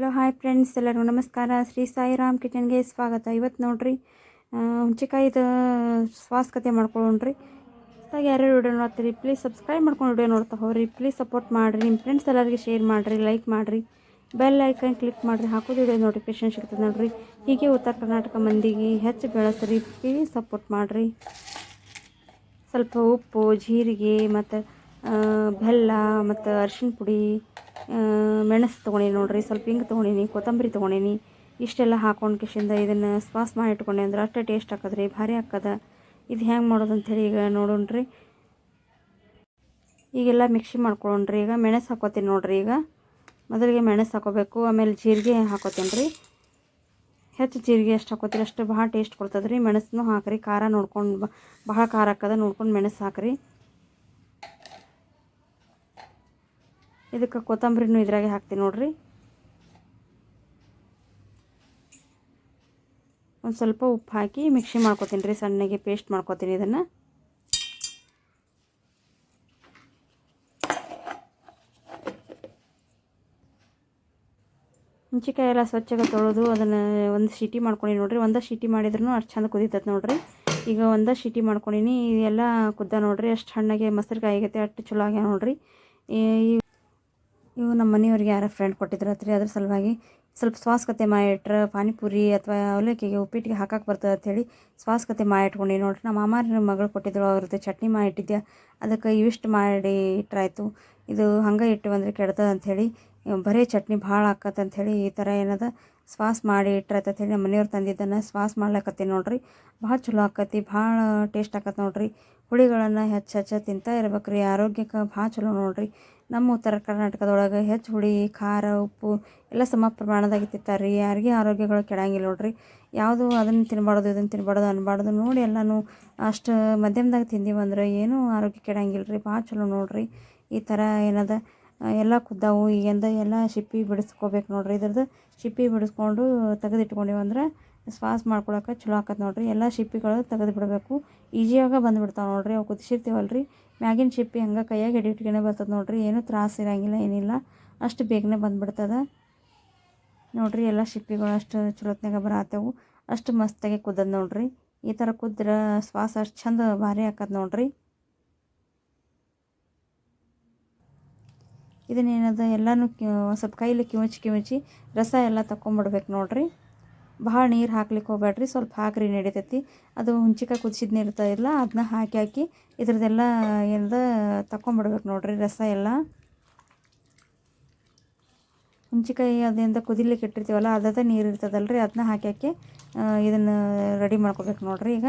Hello, hi friends, ಎಲ್ಲರಿಗೂ ನಮಸ್ಕಾರ. ಶ್ರೀ ಸಾಯಿರಾಮ್ ಕಿಚನ್ಗೆ ಸ್ವಾಗತ. ಇವತ್ತು ನೋಡ್ರಿ ಹುಂಚಿಕಾಯ್ದು ಸ್ವಾಸ್ಕತೆ ಕತೆ ಮಾಡ್ಕೊಳ್ಳೋಣ್ರಿ. ಹೊಸದಾಗಿ ಯಾರ್ಯಾರು ವಿಡಿಯೋ ನೋಡ್ತೀರಿ ಪ್ಲೀಸ್ ಸಬ್ಸ್ಕ್ರೈಬ್ ಮಾಡ್ಕೊಂಡು ವಿಡಿಯೋ ನೋಡ್ತಾ ಹೋಗ್ರಿ. ಪ್ಲೀಸ್ ಸಪೋರ್ಟ್ ಮಾಡಿರಿ. ನಿಮ್ಮ ಫ್ರೆಂಡ್ಸ್ ಎಲ್ಲರಿಗೆ ಶೇರ್ ಮಾಡಿರಿ ಲೈಕ್ ಮಾಡಿರಿ. ಬೆಲ್ ಐಕನ್ ಕ್ಲಿಕ್ ಮಾಡಿರಿ. ಹಾಕೋದು ವಿಡಿಯೋ ನೋಟಿಫಿಕೇಶನ್ ಸಿಗ್ತದೆ ನೋಡ್ರಿ. ಹೀಗೆ ಉತ್ತರ ಕರ್ನಾಟಕ ಮಂದಿಗೆ ಹೆಚ್ಚು ಬೆಳೆಸ್ರಿ. ಪ್ಲೀಸ್ ಸಪೋರ್ಟ್ ಮಾಡಿರಿ. ಸ್ವಲ್ಪ ಉಪ್ಪು, ಜೀರಿಗೆ, ಮತ್ತು ಬೆಲ್ಲ, ಮತ್ತು ಅರಿಶಿನ ಪುಡಿ ಮೆಣಸು ತೊಗೊಂಡೀನಿ ನೋಡ್ರಿ, ಸ್ವಲ್ಪ ಹಿಂಗೆ ತೊಗೊಂಡೀನಿ, ಕೊತ್ತಂಬರಿ ತೊಗೊಂಡೀನಿ. ಇಷ್ಟೆಲ್ಲ ಹಾಕೊಂಡು ಕಿಶಿಂದ ಇದನ್ನು ಸ್ಪಾಸ್ ಮಾಡಿ ಇಟ್ಕೊಂಡೆ ಅಂದ್ರೆ ಅಷ್ಟೇ ಟೇಸ್ಟ್ ಹಾಕದ್ರಿ, ಭಾರಿ ಹಾಕದ. ಇದು ಹೆಂಗೆ ಮಾಡೋದು ಅಂಥೇಳಿ ಈಗ ನೋಡೋಣ್ರಿ. ಈಗೆಲ್ಲ ಮಿಕ್ಸಿ ಮಾಡ್ಕೊಳ್ಳೋಣ್ರಿ ಈಗ ಮೆಣಸು ಹಾಕೋತೀನಿ ನೋಡ್ರಿ ಈಗ. ಮೊದಲಿಗೆ ಮೆಣಸು ಹಾಕೋಬೇಕು, ಆಮೇಲೆ ಜೀರಿಗೆ ಹಾಕೋತೀನಿ ರೀ ಹೆಚ್ಚು ಜೀರಿಗೆ ಎಷ್ಟು ಹಾಕೋತೀರಿ, ಅಷ್ಟು ಭಾಳ ಟೇಸ್ಟ್ ಕೊಡ್ತದೆ ರೀ ಮೆಣಸನ್ನು ಹಾಕ್ರಿ, ಖಾರ ನೋಡ್ಕೊಂಡು ಬಹಳ ಖಾರ ಹಾಕದ, ನೋಡ್ಕೊಂಡು ಮೆಣಸು ಹಾಕ್ರಿ. ಇದಕ್ಕೆ ಕೊತ್ತಂಬರಿನೂ ಇದ್ರಾಗೆ ಹಾಕ್ತೀನಿ ನೋಡ್ರಿ. ಒಂದು ಸ್ವಲ್ಪ ಉಪ್ಪು ಹಾಕಿ ಮಿಕ್ಸಿ ಮಾಡ್ಕೊತೀನಿ ರೀ, ಸಣ್ಣಗೆ ಪೇಸ್ಟ್ ಮಾಡ್ಕೊತೀನಿ ಇದನ್ನು. ಹುಂಚಿಕಾಯಿ ಎಲ್ಲ ಸ್ವಚ್ಛಗೆ ತೊಳೆದು ಅದನ್ನು ಒಂದು ಸಿಟಿ ಮಾಡ್ಕೊಂಡು ನೋಡ್ರಿ. ಒಂದೇ ಶೀಟಿ ಮಾಡಿದ್ರೂ ಅಷ್ಟು ಚಂದ ಕುದೀತದೆ ನೋಡ್ರಿ. ಈಗ ಒಂದೇ ಶೀಟಿ ಮಾಡ್ಕೊಂಡಿನಿ ಎಲ್ಲ ಕುದ್ದ ನೋಡ್ರಿ. ಅಷ್ಟು ಹಣ್ಣಾಗೆ ಮೊಸರು ಆಗೈತೆ, ಅಷ್ಟು ಚಲೋ ಆಗ್ಯಾವ ನೋಡ್ರಿ. ಈ- ಇವು ನಮ್ಮ ಮನೆಯವ್ರಿಗೆ ಯಾರೋ ಫ್ರೆಂಡ್ ಕೊಟ್ಟಿದ್ರು ರೀ ಅದ್ರ ಸಲುವಾಗಿ ಸ್ವಲ್ಪ ಸ್ವಾಸ್ಕತೆ ಮಾಡಿಟ್ರೆ, ಪಾನಿಪುರಿ ಅಥವಾ ಅವಲಕ್ಕಿಗೆ ಉಪ್ಪಿಟ್ಟಿಗೆ ಹಾಕಕ್ಕೆ ಬರ್ತದೆ ಅಂಥೇಳಿ ಸ್ವಾಸ್ಕತೆ ಮಾಡಿ ಇಟ್ಕೊಂಡು ನೋಡ್ರಿ, ನಮ್ಮ ಮಾಮಾರ ಮಗಳು ಕೊಟ್ಟಿದ್ರು ಅವ್ರದ್ದು ಚಟ್ನಿ ಮಾಡಿಟ್ಟಿದ್ದೆ ಅದಕ್ಕೆ ಇವಿಷ್ಟು ಮಾಡಿ ಇಟ್ಟರಾಯ್ತು ಇದು ಹಂಗೆ ಇಟ್ಟು ಅಂದರೆ ಕೆಡ್ತದೆ ಅಂಥೇಳಿ ಬರೀ ಚಟ್ನಿ ಭಾಳ ಆಕತ್ತೆ ಅಂಥೇಳಿ ಈ ಥರ ಏನದ ಸ್ವಾಸ್ ಮಾಡಿ ಹೇಳಿ ನಮ್ಮ ಮನೆಯವ್ರು ತಂದಿದ್ದನ್ನು ಸ್ವಾಸ್ ಮಾಡ್ಲಕತ್ತೀನಿ ನೋಡ್ರಿ. ಭಾಳ ಚಲೋ ಆಕತಿ ಭಾಳ ಟೇಸ್ಟ್ ಆಕತ್ತೆ ನೋಡ್ರಿ. ಹುಳಿಗಳನ್ನು ಹೆಚ್ಚು ಹೆಚ್ಚು ತಿಂತಾ ಇರ್ಬೇಕು ರೀ ಆರೋಗ್ಯಕ್ಕೆ ಭಾಳ ಚಲೋ ನೋಡ್ರಿ. ನಮ್ಮ ಉತ್ತರ ಕರ್ನಾಟಕದೊಳಗೆ ಹೆಚ್ಚು ಹುಳಿ, ಖಾರ, ಉಪ್ಪು ಎಲ್ಲ ಸಮ ಪ್ರಮಾಣದಾಗ ತಿಂತಾರೆ ರೀ ಯಾರಿಗೆ ಆರೋಗ್ಯಗಳು ಕೆಡಂಗಿಲ್ಲ ನೋಡ್ರಿ. ಯಾವುದು ಅದನ್ನು ತಿನ್ನಬಾರ್ದು ಇದನ್ನು ತಿನ್ನಬಾರ್ದು ಅನ್ಬಾರ್ದು ನೋಡಿ ಎಲ್ಲನೂ ಅಷ್ಟು ಮಧ್ಯಮದಾಗ ತಿಂದೀವಿ ಅಂದ್ರೆ ಏನೂ ಆರೋಗ್ಯ ಕೆಡಂಗಿಲ್ಲ ರೀ ಭಾಳ ಚಲೋ ನೋಡ್ರಿ. ಈ ಥರ ಏನದ ಎಲ್ಲ ಕುದ್ದಾವು ಈಗಿಂದ ಎಲ್ಲ ಸಿಪ್ಪೆ ಬಿಡಿಸ್ಕೋಬೇಕು ನೋಡಿರಿ. ಇದ್ರದ್ದು ಸಿಪ್ಪೆ ಬಿಡಿಸ್ಕೊಂಡು ತೆಗೆದಿಟ್ಕೊಂಡಿವಿ ಅಂದ್ರೆ ಸ್ವಾಸ್ ಮಾಡ್ಕೊಳಕ್ಕೆ ಚಲೋ ಆಕತ್ತೆ ನೋಡಿರಿ. ಎಲ್ಲ ಸಿಪ್ಪೆಗಳು ತೆಗೆದು ಬಿಡಬೇಕು ಈಜಿಯಾಗ ಬಂದುಬಿಡ್ತಾವೆ ನೋಡಿರಿ. ಅವು ಕುದಿಸಿರ್ತೀವಲ್ರಿ. ಮ್ಯಾಗಿನ ಶಿಪ್ಪಿ ಹಂಗೆ ಕೈಯಾಗ ಹಿಡಿಟ್ಕೊಂಡೇ ಬರ್ತದೆ ನೋಡಿರಿ. ಏನೂ ತ್ರಾಸ ಇರೋಂಗಿಲ್ಲ, ಏನಿಲ್ಲ. ಅಷ್ಟು ಬೇಗನೆ ಬಂದುಬಿಡ್ತದೆ. ನೋಡಿರಿ ಎಲ್ಲ ಸಿಪ್ಪಿಗಳು ಅಷ್ಟು ಚಲೋತ್ನಾಗ ಬರತ್ತವು ಅಷ್ಟು ಮಸ್ತಾಗಿ ಕುದ್ದದ ನೋಡಿರಿ. ಈ ಥರ ಕುದ್ರೆ ಶ್ವಾಸ ಅಷ್ಟು ಚಂದ ಭಾರಿ ಆಕತ್ ನೋಡ್ರಿ. ಇದನ್ನೇನದ, ಎಲ್ಲನೂ ಸ್ವಲ್ಪ ಕೈಲಿ ಕಿವುಚಿ ಕಿವುಚಿ ರಸ ಎಲ್ಲ ತಗೊಂಬಿಡ್ಬೇಕು ನೋಡಿರಿ. ಭಾಳ ನೀರು ಹಾಕ್ಲಿಕ್ಕೆ ಹೋಗ್ಬೇಡ್ರಿ ಸ್ವಲ್ಪ ಹಾಕ್ರಿ ನಡಿತೈತಿ. ಅದು ಹುಂಚಿಕಾಯಿ ಕುದಿಸಿದ ನೀರು ಇಲ್ಲ ಅದನ್ನ ಹಾಕಿ ಹಾಕಿ ಇದ್ರದ್ದೆಲ್ಲ ಏನದ ತಗೊಂಬಿಡ್ಬೇಕು ನೋಡಿರಿ ರಸ ಎಲ್ಲ. ಹುಂಚಿಕಾಯಿ ಅದರಿಂದ ಕುದಿಲಿಕ್ಕೆ ಇಟ್ಟಿರ್ತೀವಲ್ಲ, ಅದದ ನೀರು ಇರ್ತದಲ್ಲ ರೀ ಅದನ್ನ ಹಾಕಿ ಹಾಕಿ ಇದನ್ನು ರೆಡಿ ಮಾಡ್ಕೋಬೇಕು ನೋಡಿರಿ ಈಗ.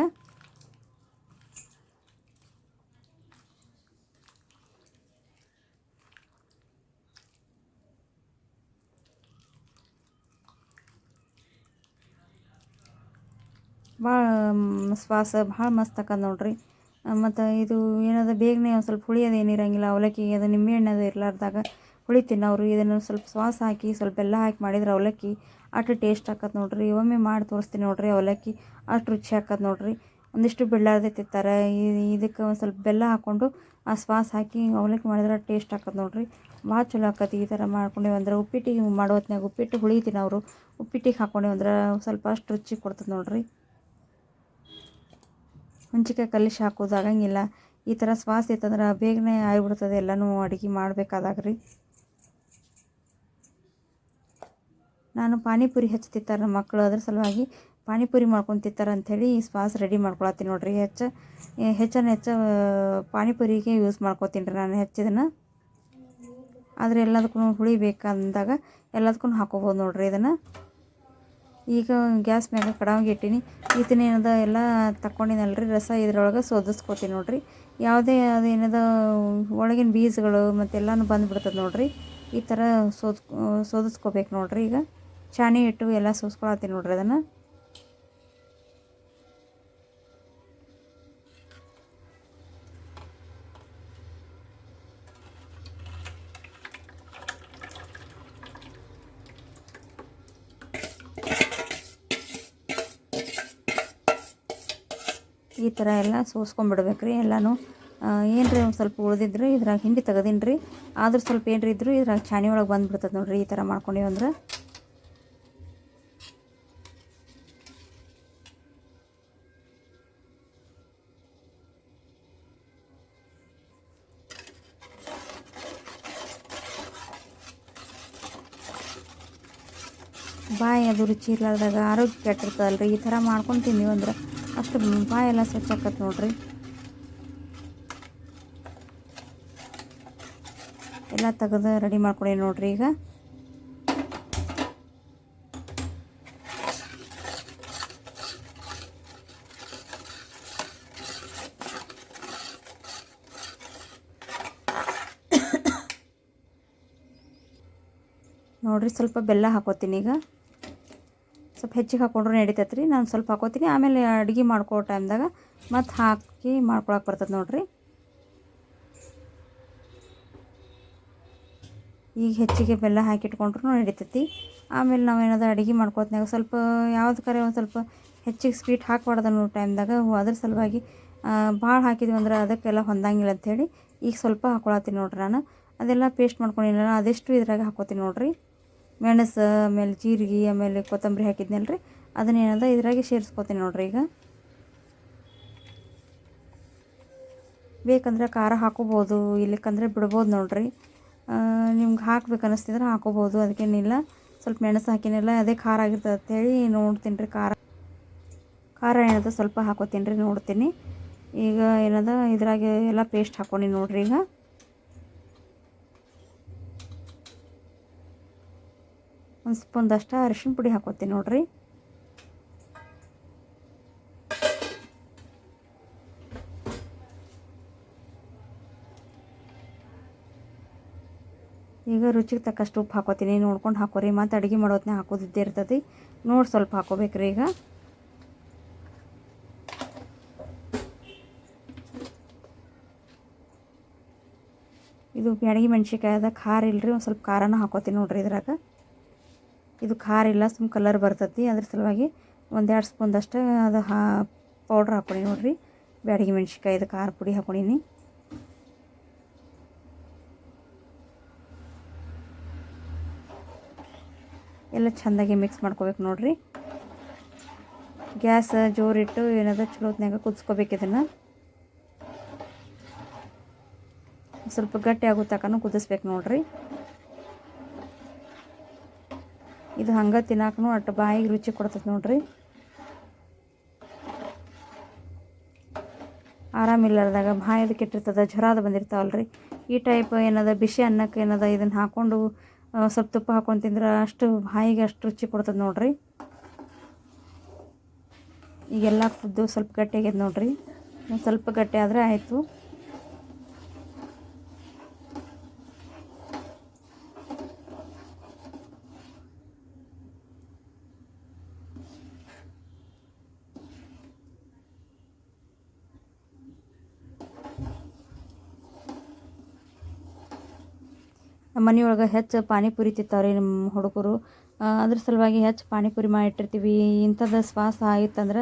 ಭಾಳ ಸ್ವಾಸ ಭಾಳ ಮಸ್ತ್ ಆಕದ್ ನೋಡ್ರಿ. ಮತ್ತು ಇದು ಏನದ ಬೇಗನೆ ಒಂದು ಸ್ವಲ್ಪ ಹುಳಿ ಏನಿರಂಗಿಲ್ಲ, ಅವಲಕ್ಕಿ ಅದು ನಿಂಬೆಹಣ್ಣು ಅದು ಇರ್ಲಾರ್ದಾಗ ಹುಳಿ ತಿನ್ನೋರು ಇದನ್ನು ಸ್ವಲ್ಪ ಸ್ವಾಸ ಹಾಕಿ, ಸ್ವಲ್ಪ ಬೆಲ್ಲ ಹಾಕಿ ಮಾಡಿದ್ರೆ ಅವಲಕ್ಕಿ ಅಷ್ಟು ಟೇಸ್ಟ್ ಆಕತ್ ನೋಡ್ರಿ. ಒಮ್ಮೆ ಮಾಡಿ ತೋರಿಸ್ತೀನಿ ನೋಡ್ರಿ ಅವಲಕ್ಕಿ ಅಷ್ಟು ರುಚಿ ಆಕತ್ ನೋಡ್ರಿ. ಒಂದಿಷ್ಟು ಬೆಳ್ಳಾರ್ದೆ ತಿಂತಾರೆ. ಇದಕ್ಕೆ ಒಂದು ಸ್ವಲ್ಪ ಬೆಲ್ಲ ಹಾಕ್ಕೊಂಡು ಆ ಸ್ವಾಸ ಹಾಕಿ ಅವಲಕ್ಕಿ ಮಾಡಿದ್ರೆ ಟೇಸ್ಟ್ ಆಕತ್ ನೋಡ್ರಿ. ಭಾಳ ಚಲೋ ಆಕತಿ ಈ ಥರ ಮಾಡ್ಕೊಂಡೇವು ಅಂದ್ರೆ ಉಪ್ಪಿಟ್ಟಿಗೆ, ಮಾಡೋ ಉಪ್ಪಿಟ್ಟು ಹುಳಿ ತಿನ್ನೋರು ಉಪ್ಪಿಟ್ಟಿಗೆ ಹಾಕ್ಕೊಂಡೇವು ಅಂದ್ರೆ ಸ್ವಲ್ಪ ಅಷ್ಟು ರುಚಿ ಕೊಡ್ತದೆ ನೋಡ್ರಿ. ಹುಂಚಿಕಾಯಿ ಕಲಿಸಿ ಹಾಕೋದು ಆಗಂಗಿಲ್ಲ. ಈ ಥರ ಶ್ವಾಸ ಇತ್ತಂದ್ರೆ ಬೇಗನೆ ಆಗಿಬಿಡ್ತದೆ. ಎಲ್ಲನೂ ಅಡುಗೆ ಮಾಡಬೇಕಾದಾಗ ರೀ ನಾನು ಪಾನಿಪುರಿ ಹೆಚ್ಚು ತಿಂತಾರೆ ನಮ್ಮ ಮಕ್ಕಳು ಅದ್ರ ಸಲುವಾಗಿ ಪಾನಿಪುರಿ ಮಾಡ್ಕೊತಿತ್ತಾರೆ ತಿಂತಾರೆ ಅಂಥೇಳಿ ಈ ಸ್ವಾಸ ರೆಡಿ ಮಾಡ್ಕೊಳತ್ತೀನಿ ನೋಡ್ರಿ. ಹೆಚ್ಚು ಹೆಚ್ಚನ್ನು ಹೆಚ್ಚು ಪಾನಿಪುರಿಗೆ ಯೂಸ್ ಮಾಡ್ಕೊತೀನಿ ರೀ ನಾನು ಹೆಚ್ಚಿದನ್ನು. ಆದರೆ ಎಲ್ಲದಕ್ಕೂ ಹುಳಿ ಬೇಕಂದಾಗ ಎಲ್ಲದಕ್ಕೂ ಹಾಕೋಬೋದು ನೋಡ್ರಿ ಇದನ್ನು. ಈಗ ಗ್ಯಾಸ್ ಮ್ಯಾಗ ಕಡಾವಿಗೆ ಇಟ್ಟೀನಿ. ಇದನ್ನೇನದ ಎಲ್ಲ ತಗೊಂಡಿನಲ್ರಿ ರಸ ಇದ್ರೊಳಗೆ ಸೋದಿಸ್ಕೋತೀನಿ ನೋಡಿರಿ. ಯಾವುದೇ ಅದೇನದ ಒಳಗಿನ ಬೀಜಗಳು ಮತ್ತೆಲ್ಲನೂ ಬಂದುಬಿಡ್ತದೆ ನೋಡಿರಿ. ಈ ಥರ ಸೋದ್, ಸೋದಿಸ್ಕೋಬೇಕು ನೋಡ್ರಿ ಈಗ. ಚಾಣಿ ಇಟ್ಟು ಎಲ್ಲ ಸೋಸ್ಕೊಳತ್ತೀನಿ ನೋಡ್ರಿ ಅದನ್ನು. ಈ ಥರ ಎಲ್ಲ ಸೋಸ್ಕೊಂಡ್ಬಿಡ್ಬೇಕ್ರಿ ಎಲ್ಲನೂ ಏನ್ರಿ ಒಂದು ಸ್ವಲ್ಪ ಉಳಿದಿದ್ರು, ಇದ್ರಾಗ ಹಿಂಡಿ ತೆಗೆದಿನಿ ರೀ ಆದ್ರೆ ಸ್ವಲ್ಪ ಏನ್ರಿ ಇದ್ರು ಇದ್ರಾಗ ಛಾಣಿ ಒಳಗೆ ಬಂದುಬಿಡ್ತದೆ ನೋಡಿರಿ, ಈ ಥರ ಮಾಡ್ಕೊಂಡಿವಂದ್ರೆ ಬಾಯಿ ಅದು ರುಚಿ ಇರ್ಲಾರ್ದಾಗ ಆರೋಗ್ಯ ಕೆಟ್ಟಿರ್ತದಲ್ಲ ರೀ ಈ ಥರ ಮಾಡ್ಕೊಂಡು ತಿಂದೀವಂದ್ರೆ ಅಷ್ಟು ಬಾಯೆಲ್ಲ ಸ್ವಚ್ಛ ಆಕತ್ ನೋಡ್ರಿ. ಎಲ್ಲ ತೆಗೆದು ರೆಡಿ ಮಾಡ್ಕೊಡಿ ನೋಡ್ರಿ ಈಗ. ನೋಡ್ರಿ ಸ್ವಲ್ಪ ಬೆಲ್ಲ ಹಾಕೋತೀನಿ ಈಗ. ಸ್ವಲ್ಪ ಹೆಚ್ಚಿಗೆ ಹಾಕೊಂಡ್ರೂ ನಡಿತೈತೆ ರೀ ನಾನು ಸ್ವಲ್ಪ ಹಾಕೋತೀನಿ. ಆಮೇಲೆ ಅಡುಗೆ ಮಾಡ್ಕೋ ಟೈಮ್ದಾಗ ಮತ್ತು ಹಾಕಿ ಮಾಡ್ಕೊಳಕ್ಕೆ ಬರ್ತದೆ ನೋಡಿರಿ. ಈಗ ಹೆಚ್ಚಿಗೆ ಬೆಲ್ಲ ಹಾಕಿಟ್ಕೊಂಡ್ರು ನಡಿತೈತಿ. ಆಮೇಲೆ ನಾವೇನಾದ್ರು ಅಡುಗೆ ಮಾಡ್ಕೋತ್ನಾಗ ಸ್ವಲ್ಪ ಯಾವ್ದು ಕರೆ ಒಂದು ಸ್ವಲ್ಪ ಹೆಚ್ಚಿಗೆ ಸ್ವೀಟ್ ಹಾಕ್ಬಾರ್ದು ನೋಡಿ ಟೈಮ್ದಾಗ ಅದ್ರ ಸಲುವಾಗಿ ಭಾಳ ಹಾಕಿದ್ವಿ ಅಂದ್ರೆ ಅದಕ್ಕೆಲ್ಲ ಹೊಂದಂಗಿಲ್ಲ ಅಂಥೇಳಿ ಈಗ ಸ್ವಲ್ಪ ಹಾಕೊಳತ್ತೀನಿ ನೋಡ್ರಿ ನಾನು. ಅದೆಲ್ಲ ಪೇಸ್ಟ್ ಮಾಡ್ಕೊಂಡಿಲ್ಲ ಅದೆಷ್ಟು ಇದ್ರಾಗ ಹಾಕೋತೀನಿ ನೋಡ್ರಿ. ಮೆಣಸು, ಆಮೇಲೆ ಜೀರಿಗೆ, ಆಮೇಲೆ ಕೊತ್ತಂಬರಿ ಹಾಕಿದ್ನಲ್ಲ ರೀ ಅದನ್ನೇನದ ಇದ್ರಾಗೆ ಸೇರಿಸ್ಕೊತೀನಿ ನೋಡ್ರಿ ಈಗ. ಬೇಕಂದ್ರೆ ಖಾರ ಹಾಕೋಬೋದು ಇಲ್ಲಕ್ಕಂದ್ರೆ ಬಿಡ್ಬೋದು ನೋಡ್ರಿ. ನಿಮ್ಗೆ ಹಾಕ್ಬೇಕು ಅನ್ನಿಸ್ತಿದ್ರೆ ಹಾಕೋಬೋದು, ಅದಕ್ಕೇನಿಲ್ಲ. ಸ್ವಲ್ಪ ಮೆಣಸು ಹಾಕಿನಿಲ್ಲ, ಅದೇ ಖಾರ ಆಗಿರ್ತದೆ ಅಂತೇಳಿ ನೋಡ್ತೀನಿ ರೀ ಖಾರ. ಖಾರ ಏನದ ಸ್ವಲ್ಪ ಹಾಕೋತೀನಿ ರೀ ನೋಡ್ತೀನಿ. ಈಗ ಏನದ, ಇದ್ರಾಗೆ ಎಲ್ಲ ಪೇಸ್ಟ್ ಹಾಕ್ಕೊಂಡು ನೋಡ್ರಿ ಈಗ. ಒಂದು ಸ್ಪೂನ್ದಷ್ಟು ಅರಿಶಿನ ಪುಡಿ ಹಾಕೋತೀನಿ ನೋಡ್ರಿ. ಈಗ ರುಚಿಗೆ ತಕ್ಕಷ್ಟು ಉಪ್ಪು ಹಾಕೋತೀನಿ. ನೋಡ್ಕೊಂಡು ಹಾಕೋರಿ. ಮತ್ತು ಅಡುಗೆ ಮಾಡೋತ್ನೇ ಹಾಕೋದಿದ್ದೇ ಇರ್ತದೆ. ನೋಡಿ ಸ್ವಲ್ಪ ಹಾಕೋಬೇಕ್ರಿ ಈಗ. ಇದು ಬ್ಯಾಡಗಿ ಮೆಣ್ಸಿನ್ಕಾಯ್ದ ಖಾರ ಇಲ್ಲರಿ ಒಂದು ಸ್ವಲ್ಪ ಖಾರನೂ ಹಾಕೋತೀನಿ ನೋಡ್ರಿ ಇದ್ರಾಗ. ಇದು ಖಾರ ಇಲ್ಲ ಸುಮ್ಮ ಕಲರ್ ಬರ್ತೈತಿ. ಅದ್ರ ಸಲುವಾಗಿ ಒಂದೆರಡು ಸ್ಪೂನ್ದಷ್ಟು ಅದು ಹಾ ಪೌಡ್ರ್ ಹಾಕೊಳ್ಳಿ ನೋಡಿರಿ. ಬ್ಯಾಡಗಿ ಇದು ಖಾರ ಪುಡಿ ಹಾಕ್ಕೊಂಡೀನಿ ಎಲ್ಲ ಚೆಂದಾಗಿ ಮಿಕ್ಸ್ ಮಾಡ್ಕೋಬೇಕು ನೋಡಿರಿ. ಗ್ಯಾಸ್, ಜೋರಿಟ್ಟು ಏನದ ಚಲೋತ್ನಾಗ ಕುದಿಸ್ಕೋಬೇಕು ಇದನ್ನು. ಸ್ವಲ್ಪ ಗಟ್ಟಿ ಆಗೋ ತನಕ ಕುದಿಸ್ಬೇಕು ನೋಡ್ರಿ. ಇದು ಹಂಗೆ ತಿನ್ನೋಕ್ಕೂ ಅಟ್ಟು ಬಾಯಿಗೆ ರುಚಿ ಕೊಡ್ತೈತೆ ನೋಡ್ರಿ. ಆರಾಮಿಲ್ಲಾರ್ದಾಗ ಬಾಯದು ಕೆಟ್ಟಿರ್ತದೆ ಬಂದಿರ್ತಾವಲ್ಲ ಬಂದಿರ್ತಾವಲ್ರಿ. ಈ ಟೈಪ್ ಏನದ ಬಿಸಿ ಅನ್ನಕ್ಕೆ ಏನದ ಇದನ್ನು ಹಾಕ್ಕೊಂಡು ಸ್ವಲ್ಪ ತುಪ್ಪ ಹಾಕೊಂಡು ತಿಂದ್ರೆ ಅಷ್ಟು ಬಾಯಿಗೆ ಅಷ್ಟು ರುಚಿ ಕೊಡ್ತದೆ ನೋಡ್ರಿ. ಈಗೆಲ್ಲ ಕುದ್ದು ಸ್ವಲ್ಪ ಗಟ್ಟಿ ಆಗ್ಯದ ನೋಡ್ರಿ ಸ್ವಲ್ಪ ಗಟ್ಟಿ ಆದರೆ ಆಯಿತು. ಮನೆಯೊಳಗೆ ಹೆಚ್ಚು ಪಾನಿಪುರಿ ತಿಂತಾವ್ರಿ ನಮ್ಮ ಹುಡುಗರು. ಅದ್ರ ಸಲುವಾಗಿ ಹೆಚ್ಚು ಪಾನಿಪುರಿ ಮಾಡಿಟ್ಟಿರ್ತೀವಿ. ಇಂಥದ್ದು ಶ್ವಾಸ ಆಯಿತಂದ್ರೆ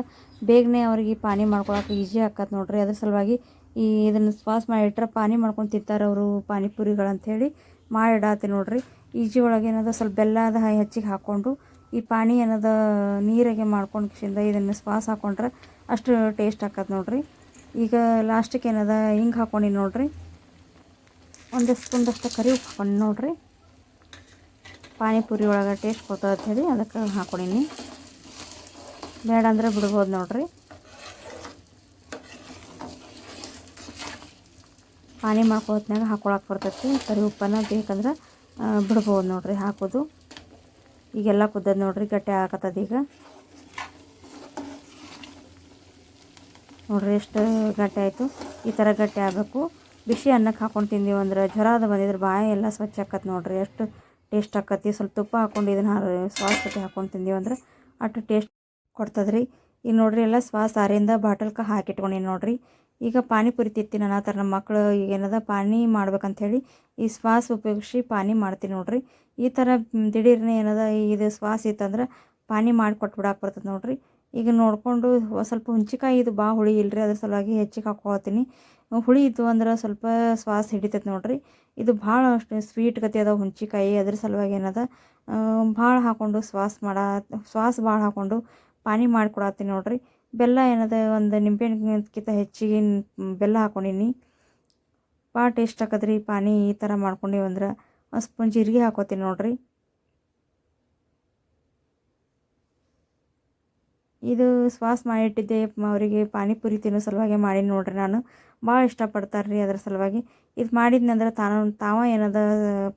ಬೇಗನೆ ಅವ್ರಿಗೆ ಪಾನಿ ಮಾಡ್ಕೊಳಕ್ಕೆ ಈಜಿ ಆಕತ್ ನೋಡ್ರಿ. ಅದ್ರ ಸಲುವಾಗಿ ಈ ಇದನ್ನು ಶ್ವಾಸ ಮಾಡಿಟ್ರೆ ಪಾನಿ ಮಾಡ್ಕೊಂಡು ತಿಂತಾರೆ ಅವರು ಪಾನಿಪುರಿಗಳು ಅಂಥೇಳಿ ಮಾಡಿಡಾತಿ ನೋಡ್ರಿ. ಈಜಿ ಒಳಗೆ ಏನದ ಸ್ವಲ್ಪ ಬೆಲ್ಲದ ಹೆಚ್ಚಿಗೆ ಹಾಕ್ಕೊಂಡು ಈ ಪಾನಿ ಏನದ ನೀರಾಗೆ ಮಾಡ್ಕೊಂಡು ಕಿಶಿಂದ ಇದನ್ನು ಶ್ವಾಸ ಹಾಕ್ಕೊಂಡ್ರೆ ಅಷ್ಟು ಟೇಸ್ಟ್ ಆಕತ್ ನೋಡ್ರಿ. ಈಗ ಲಾಸ್ಟಿಗೆ ಏನದ ಹಿಂಗೆ ಹಾಕ್ಕೊಂಡು ನೋಡ್ರಿ. ಒಂದು ಸ್ಪೂನ್ದಷ್ಟು ಕರಿ ಉಪ್ಪು ಹಾಕೊಂಡು ನೋಡ್ರಿ. ಪಾನಿಪುರಿ ಒಳಗೆ ಟೇಸ್ಟ್ ಕೊಡ್ತದೆ ಹೇಳಿ ಅದಕ್ಕೆ ಹಾಕೊಂಡೀನಿ. ಬೇಡ ಅಂದರೆ ಬಿಡ್ಬೋದು ನೋಡ್ರಿ. ಪಾನಿ ಮಾಡ್ಕೊತ್ನಾಗ ಹಾಕೊಳಕ್ಕೆ ಬರ್ತೈತಿ. ಕರಿ ಉಪ್ಪನ್ನು ಬೇಕಂದ್ರೆ ಬಿಡ್ಬೋದು ನೋಡ್ರಿ ಹಾಕೋದು. ಈಗೆಲ್ಲ ಕುದ್ದದ ನೋಡ್ರಿ, ಗಟ್ಟಿ ಹಾಕತ್ತದ ಈಗ. ನೋಡ್ರಿ ಎಷ್ಟು ಗಟ್ಟಿ ಆಯಿತು. ಈ ಥರ ಗಟ್ಟಿ ಆಗಬೇಕು. ಬಿಸಿ ಅನ್ನಕ್ಕೆ ಹಾಕೊಂಡು ತಿಂದೀವಿ ಅಂದ್ರೆ ಜ್ವರ ಅದು ಬಂದಿದ್ರೆ ಬಾಯಿ ಎಲ್ಲ ಸ್ವಚ್ಛ ಆಕತ್ ನೋಡ್ರಿ. ಎಷ್ಟು ಟೇಸ್ಟ್ ಆಕತಿ. ಸ್ವಲ್ಪ ತುಪ್ಪ ಹಾಕೊಂಡು ಇದನ್ನ ಸ್ವಾಸ್ ಜೊತೆ ಹಾಕೊಂಡು ತಿಂದೀವಿ ಅಂದ್ರೆ ಅಷ್ಟು ಟೇಸ್ಟ್ ಕೊಡ್ತದ್ರಿ. ಈಗ ನೋಡ್ರಿ ಎಲ್ಲ ಸ್ವಾಸ್ ಆರಿಂದ ಬಾಟಲ್ಗೆ ಹಾಕಿಟ್ಕೊಂಡೀನಿ ನೋಡ್ರಿ. ಈಗ ಪಾನಿಪುರಿ ತಿತ್ತಿ ನನ್ನ ಥರ ನಮ್ಮ ಮಕ್ಕಳು ಈಗ ಏನದ ಪಾನಿ ಮಾಡ್ಬೇಕಂಥೇಳಿ ಈ ಸ್ವಾಸ್ ಉಪಯೋಗಿಸಿ ಪಾನಿ ಮಾಡ್ತೀನಿ ನೋಡ್ರಿ. ಈ ಥರ ದಿಢೀರ್ನೇ ಏನದ ಇದು ಸ್ವಾಸ್ ಇತ್ತಂದ್ರೆ ಪಾನಿ ಮಾಡಿ ಕೊಟ್ಬಿಡಕ್ಕೆ ಬರ್ತದೆ ನೋಡ್ರಿ. ಈಗ ನೋಡಿಕೊಂಡು ಸ್ವಲ್ಪ ಹುಂಚಿಕಾಯಿ ಇದು ಭಾಳ ಹುಳಿ ಇಲ್ಲರಿ ಅದ್ರ ಸಲುವಾಗಿ ಹೆಚ್ಚಿಗೆ ಹಾಕ್ಕೊಳ್ತೀನಿ ಹುಳಿ ಇತ್ತು ಅಂದ್ರೆ ಸ್ವಲ್ಪ ಶ್ವಾಸ ಹಿಡಿತೈತೆ ನೋಡಿರಿ. ಇದು ಭಾಳ ಅಷ್ಟು ಸ್ವೀಟ್ ಗತಿ ಅದ ಹುಣ್ಚಿಕಾಯಿ ಅದ್ರ ಸಲುವಾಗಿ ಏನದ ಭಾಳ ಹಾಕ್ಕೊಂಡು ಶ್ವಾಸ ಮಾಡ, ಶ್ವಾಸ ಭಾಳ ಹಾಕ್ಕೊಂಡು ಪಾನಿ ಮಾಡಿಕೊಡತ್ತೀನಿ ನೋಡಿರಿ. ಬೆಲ್ಲ ಏನದ, ಒಂದು ನಿಂಬೆಹಣ್ಣಿಗಿಂತ ಹೆಚ್ಚಿಗೆ ಬೆಲ್ಲ ಹಾಕ್ಕೊಂಡೀನಿ ಭಾಳ ಟೇಸ್ಟ್ ಆಕದ್ರಿ ಪಾನಿ ಈ ಥರ ಮಾಡ್ಕೊಂಡೀವಿ ಅಂದ್ರೆ. ಒಂದು ಸ್ಪೂನ್ ಜೀರಿಗೆ ಹಾಕೋತೀನಿ ನೋಡ್ರಿ. ಇದು ಸ್ವಾಸ್ ಮಾಡಿಟ್ಟಿದ್ದೆ. ಅವರಿಗೆ ಪಾನಿಪುರಿ ತಿನ್ನೋ ಸಲುವಾಗಿ ಮಾಡಿ ನೋಡ್ರಿ ನಾನು. ಭಾಳ ಇಷ್ಟಪಡ್ತಾರೆ ರೀ ಅದ್ರ ಸಲುವಾಗಿ. ಇದು ಮಾಡಿದ್ನಂದ್ರೆ ತಾನು, ತಾವ ಏನದ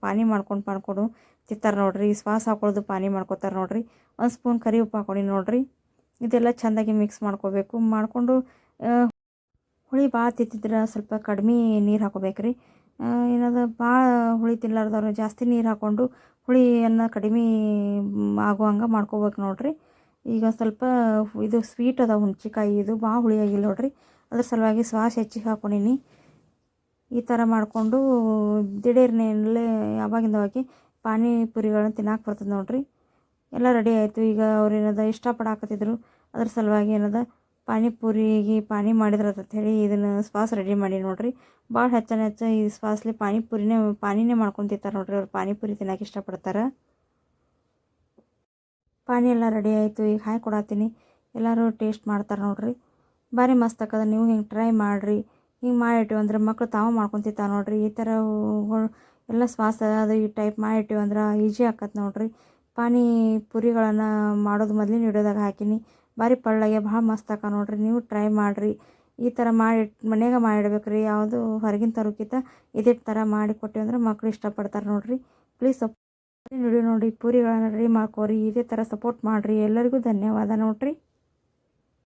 ಪಾನಿ ಮಾಡ್ಕೊಂಡು ಮಾಡ್ಕೊಂಡು ತಿಂತಾರೆ ನೋಡ್ರಿ. ಸ್ವಾಸ್ ಹಾಕೊಳ್ಳೋದು ಪಾನಿ ಮಾಡ್ಕೊತಾರೆ ನೋಡ್ರಿ. ಒಂದು ಸ್ಪೂನ್ ಕರಿ ಉಪ್ಪು ಹಾಕೊಂಡು ನೋಡ್ರಿ. ಇದೆಲ್ಲ ಚೆಂದಾಗಿ ಮಿಕ್ಸ್ ಮಾಡ್ಕೋಬೇಕು. ಮಾಡಿಕೊಂಡು ಹುಳಿ ಭಾಳ ತಿಂತಿದ್ರೆ ಸ್ವಲ್ಪ ಕಡಿಮೆ ನೀರು ಹಾಕೋಬೇಕು ರೀ ಏನದ ಭಾಳ ಹುಳಿ ತಿನ್ನಲಾರ್ದವ್ರು ಜಾಸ್ತಿ ನೀರು ಹಾಕ್ಕೊಂಡು ಹುಳಿಯನ್ನು ಕಡಿಮೆ ಆಗೋ ಆಗುವಂಗೆ ಮಾಡ್ಕೋಬೇಕು ನೋಡ್ರಿ. ಈಗ ಸ್ವಲ್ಪ ಇದು ಸ್ವೀಟ್ ಅದ ಹುಣ್ಚಿಕಾಯಿ ಇದು ಭಾಳ ಹುಳಿ ಆಗಿಲ್ಲ ನೋಡ್ರಿ. ಅದ್ರ ಸಲುವಾಗಿ ಶ್ವಾಸ ಹೆಚ್ಚಿಗೆ ಹಾಕೊಂಡೀನಿ. ಈ ಥರ ಮಾಡಿಕೊಂಡು ದಿಢೀರ್ನೆಲ್ಲೇ ಯಾವಾಗಿಂದವಾಗಿ ಪಾನಿಪುರಿಗಳನ್ನ ತಿನ್ನಕ್ಕೆ ಬರ್ತದೆ ನೋಡ್ರಿ. ಎಲ್ಲ ರೆಡಿ ಆಯಿತು. ಈಗ ಅವ್ರು ಏನದ ಇಷ್ಟಪಡಾಕತ್ತಿದ್ರು ಅದ್ರ ಸಲುವಾಗಿ ಏನದ ಪಾನಿಪುರಿಗೆ ಪಾನಿ ಹೇಳಿ ಇದನ್ನು ಸ್ವಾಸ್ ರೆಡಿ ಮಾಡಿ ನೋಡ್ರಿ. ಭಾಳ ಹೆಚ್ಚನ ಹೆಚ್ಚ ಈ ಸ್ವಾಸ್ಲಿ ಪಾನಿಪುರಿನೇ ಪಾನಿನೇ ಮಾಡ್ಕೊಂತಿರ್ತಾರೆ ನೋಡ್ರಿ ಅವ್ರು ಪಾನಿಪುರಿ ತಿನ್ನೋಕೆ ಇಷ್ಟಪಡ್ತಾರೆ. ಪಾನಿ ಎಲ್ಲ ರೆಡಿ ಆಯಿತು, ಈಗ ಹಾಕಿ ಕೊಡತ್ತೀನಿ ಎಲ್ಲರೂ ಟೇಸ್ಟ್ ಮಾಡ್ತಾರೆ ನೋಡ್ರಿ. ಭಾರಿ ಮಸ್ತ್ ಆಗ್ತದೆ ನೀವು ಹಿಂಗೆ ಟ್ರೈ ಮಾಡಿರಿ. ಹಿಂಗೆ ಮಾಡಿಟ್ಟಿವಿ ಅಂದ್ರೆ ಮಕ್ಳು ತಾವು ಮಾಡ್ಕೊತಿರ್ತಾವೆ ನೋಡಿರಿ. ಈ ಥರ ಎಲ್ಲ ಶ್ವಾಸ ಅದು ಈ ಟೈಪ್ ಮಾಡಿಟ್ಟಿವಿ ಅಂದ್ರೆ ಈಜಿ ಆಕತ್ತೆ ನೋಡ್ರಿ. ಪಾನಿ ಪುರಿಗಳನ್ನು ಮಾಡೋದು ಮೊದಲಿನ ಹಿಡಿಯೋದಾಗ ಹಾಕಿನಿ. ಭಾರಿ ಪಳ್ಳಗೆ, ಭಾಳ ಮಸ್ತ್ ಆಕ ನೋಡ್ರಿ. ನೀವು ಟ್ರೈ ಮಾಡಿರಿ. ಈ ಥರ ಮಾಡಿ, ಮನ್ಯಾಗ ಮಾಡಿಡ್ಬೇಕು ರೀ ಯಾವುದು ಹೊರಗಿನ ತರೋಕ್ಕಿಂತ ಇದೇ ಥರ ಮಾಡಿ ಕೊಟ್ಟಿವಿ ಅಂದ್ರೆ ಮಕ್ಳು ಇಷ್ಟಪಡ್ತಾರೆ ನೋಡ್ರಿ. ಪ್ಲೀಸ್ ವಿಡಿಯೋ ನೋಡಿ ಪೂರಿಗಳನ್ನ ರೆಡಿ ಮಾಡ್ಕೋರಿ ಇದೇ ಥರ ಸಪೋರ್ಟ್ ಮಾಡಿರಿ. ಎಲ್ಲರಿಗೂ ಧನ್ಯವಾದ ನೋಡ್ರಿ.